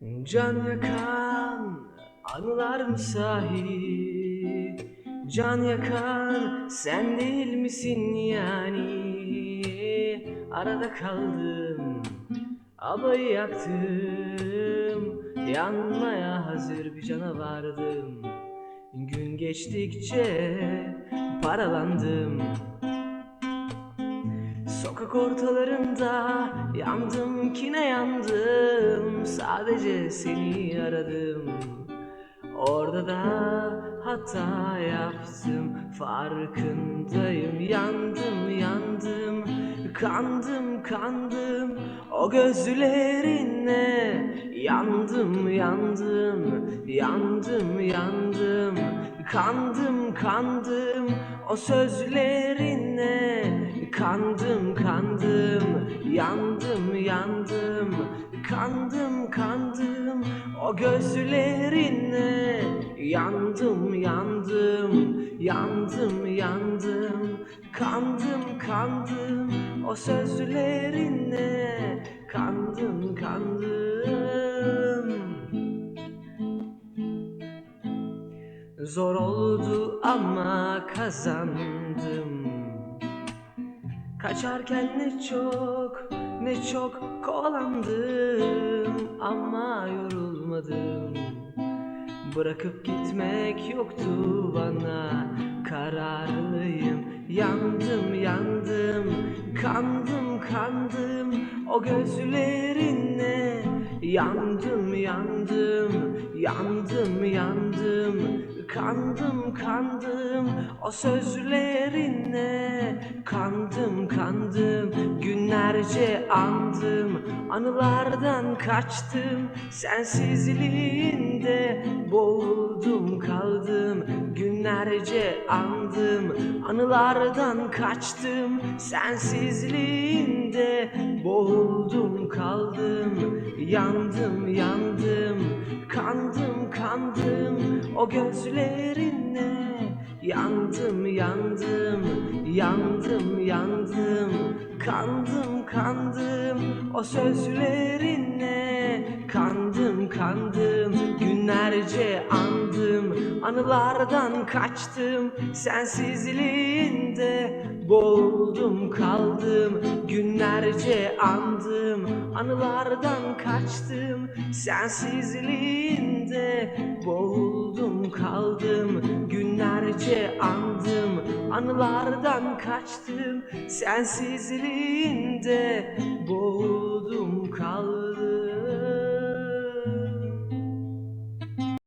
Can yakan anılar mı sahi? Can yakan sen değil misin yani? Arada kaldım, abayı yaktım. Yanmaya hazır bir canavardım. Gün geçtikçe paralandım. Sokak ortalarında yandım kine yandım Sadece seni aradım. Orada da hata yaptım. Farkındayım. Yandım yandım. Kandım kandım. O gözlerinle Yandım yandım. Yandım yandım. Kandım kandım. O sözlerine Kandım kandım. Yandım yandım Kandım kandım o gözlerine Yandım yandım yandım yandım. Kandım kandım o sözlerine Kandım kandım. Zor oldu ama kazandım. Kaçarken ne çok ne çok kovalandım Ama yorulmadım. Bırakıp gitmek yoktu bana. Kararlıyım. Yandım yandım. Kandım kandım. O gözlerine Yandım yandım. Yandım yandım Kandım kandım o sözlerine Kandım kandım. Günlerce andım Anılardan kaçtım. Sensizliğinde Boğuldum kaldım. Günlerce andım Anılardan kaçtım. Sensizliğinde Boğuldum kaldım. Yandım yandım Kandım kandım o gözlerine. Yandım yandım yandım yandım. Kandım kandım o sözlerine. Kandım kandım günlerce andım. Anılardan kaçtım sensizliğinde. Boğuldum kaldım günlerce andım. Anılardan kaçtım sensizliğinde Boğuldum kaldım günlerce andım Anılardan kaçtım. Sensizliğinde Boğuldum